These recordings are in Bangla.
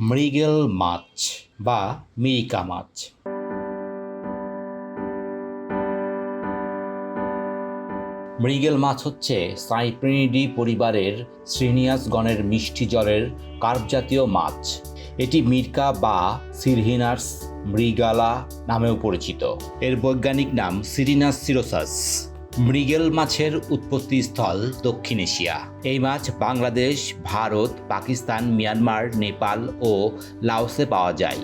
মৃগেল মাছ বা মিরিকা মাছ। মৃগেল মাছ হচ্ছে সাইপ্রিনিডি পরিবারের শ্রেনিয়াস গণের মিষ্টি জলের কার্প জাতীয় মাছ। এটি মির্কা বা সিরহিনার্স মৃগালা নামেও পরিচিত। এর বৈজ্ঞানিক নাম সিরিনাস সিরোসাস। মৃগেল মাছের উৎপত্তি স্থল দক্ষিণ এশিয়া। এই মাছ বাংলাদেশ, ভারত, পাকিস্তান, মিয়ানমার, নেপাল ও লাওসে পাওয়া যায়।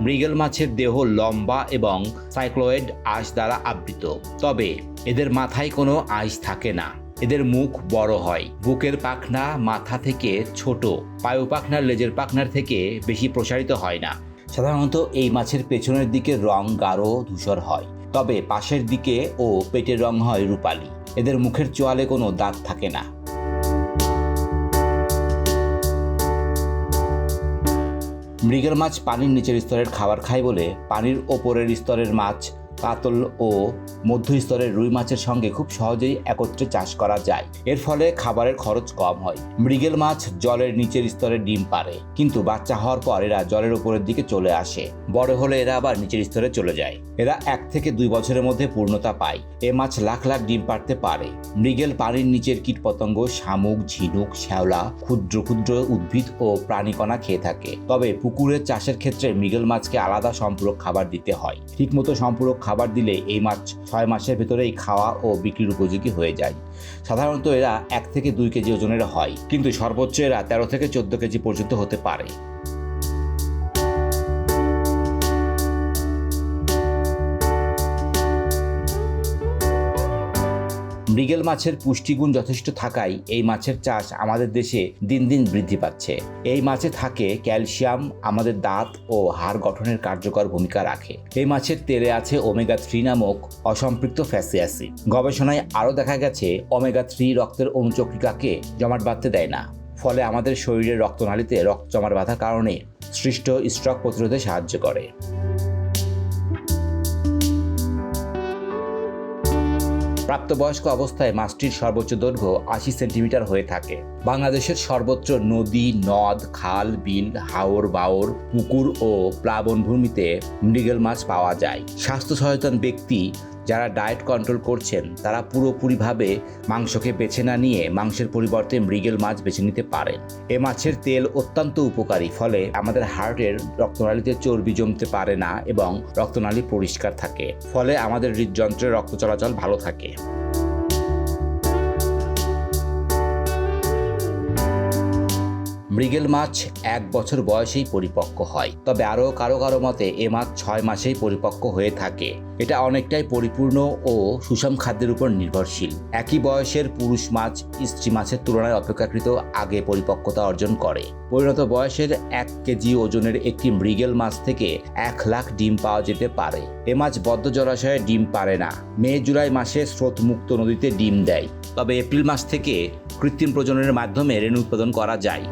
মৃগেল মাছের দেহ লম্বা এবং সাইক্লোয়েড আঁশ দ্বারা আবৃত। তবে এদের মাথায় কোনো আঁশ থাকে না। এদের মুখ বড় হয়। বুকের পাখনা মাথা থেকে ছোট। পায়ু পাখনার লেজের পাখনার থেকে বেশি প্রসারিত হয় না। সাধারণত এই মাছের পেছনের দিকে রং গাঢ়, ধূসর হয়। তবে পাশের দিকে ও পেটের রং হয় রূপালি। এদের মুখের চোয়ালে কোনো দাঁত থাকে না। মৃগের মাছ পানির নিচের স্তরের খাবার খায় বলে পানির ওপরের স্তরের মাছ কাতল ও মধ্য স্তরের রুই মাছের সঙ্গে খুব সহজেই একত্রে চাষ করা যায়। এর ফলে খাবারের খরচ কম হয়। মৃগেল মাছ জলের নিচের স্তরে ডিম পারে কিন্তু বাচ্চা হওয়ার পর এরা জলের উপরের দিকে চলে আসে। বড় হলে এরা আবার নিচের স্তরে চলে যায়। এরা এক থেকে দুই বছরের মধ্যে পূর্ণতা পায়। এ মাছ লাখ লাখ ডিম পারতে পারে। মৃগেল পানির নিচের কীটপতঙ্গ শামুক, ঝিনুক, শ্যাওলা, ক্ষুদ্র ক্ষুদ্র উদ্ভিদ ও প্রাণীকণা খেয়ে থাকে। তবে পুকুরের চাষের ক্ষেত্রে মৃগেল মাছকে আলাদা সম্পূরক খাবার দিতে হয়। ঠিকমতো সম্পূরক খাবার দিলে এই মাছ ছয় মাসের ভেতরেই খাওয়া ও বিক্রির উপযোগী হয়ে যায়। সাধারণত এরা এক থেকে দুই কেজি ওজনের হয়, কিন্তু সর্বোচ্চ এরা তেরো থেকে চোদ্দ কেজি পর্যন্ত হতে পারে। মৃগেল মাছের পুষ্টিগুণ যথেষ্ট থাকায় এই মাছের চাষ আমাদের দেশে দিন দিন বৃদ্ধি পাচ্ছে। এই মাছে থাকে ক্যালসিয়াম, আমাদের দাঁত ও হাড় গঠনের কার্যকর ভূমিকা রাখে। এই মাছের তেলে আছে ওমেগা থ্রি নামক অসম্পৃক্ত ফ্যাসি অ্যাসিড। গবেষণায় আরও দেখা গেছে, ওমেগা থ্রি রক্তের অনুচক্রিকাকে জমাট বাঁধতে দেয় না। ফলে আমাদের শরীরের রক্তনালীতে রক্ত জমাট বাঁধার কারণে সৃষ্ট স্ট্রক প্রতিরোধে সাহায্য করে। প্রাপ্তবয়স্ক অবস্থায় মাছটির সর্বোচ্চ দৈর্ঘ্য আশি সেন্টিমিটার হয়ে থাকে। বাংলাদেশের সর্বোচ্চ নদী, নদ, খাল, বিল, হাওর, বাওর, পুকুর ও প্লাবনভূমিতে মৃগেল মাছ পাওয়া যায়। স্বাস্থ্য সচেতন ব্যক্তি যারা ডায়েট কন্ট্রোল করছেন, তারা পুরোপুরিভাবে মাংসকে বেছে না নিয়ে মাংসের পরিবর্তে মৃগেল মাছ বেছে নিতে পারেন। এ মাছের তেল অত্যন্ত উপকারী, ফলে আমাদের হার্টের রক্তনালীতে চর্বি জমতে পারে না এবং রক্তনালী পরিষ্কার থাকে, ফলে আমাদের হৃদযন্ত্রের রক্ত চলাচল ভালো থাকে। মৃগেল মাছ এক বছর বয়সেই পরিপক্ক হয়। তবে আরও কারও কারও মতে এ মাছ ছয় মাসেই পরিপক্ক হয়ে থাকে। এটা অনেকটাই পরিপূর্ণ ও সুষম খাদ্যের উপর নির্ভরশীল। একই বয়সের পুরুষ মাছ স্ত্রী মাছের তুলনায় অপেক্ষাকৃত আগে পরিপক্কতা অর্জন করে। পরিণত বয়সের এক কেজি ওজনের একটি মৃগেল মাছ থেকে এক লাখ ডিম পাওয়া যেতে পারে। এ মাছ বদ্ধ জলাশয়ে ডিম পারে না। মে জুলাই মাসে স্রোতমুক্ত নদীতে ডিম দেয়। তবে এপ্রিল মাস থেকে কৃত্রিম প্রজননের মাধ্যমে রেণু উৎপাদন করা যায়।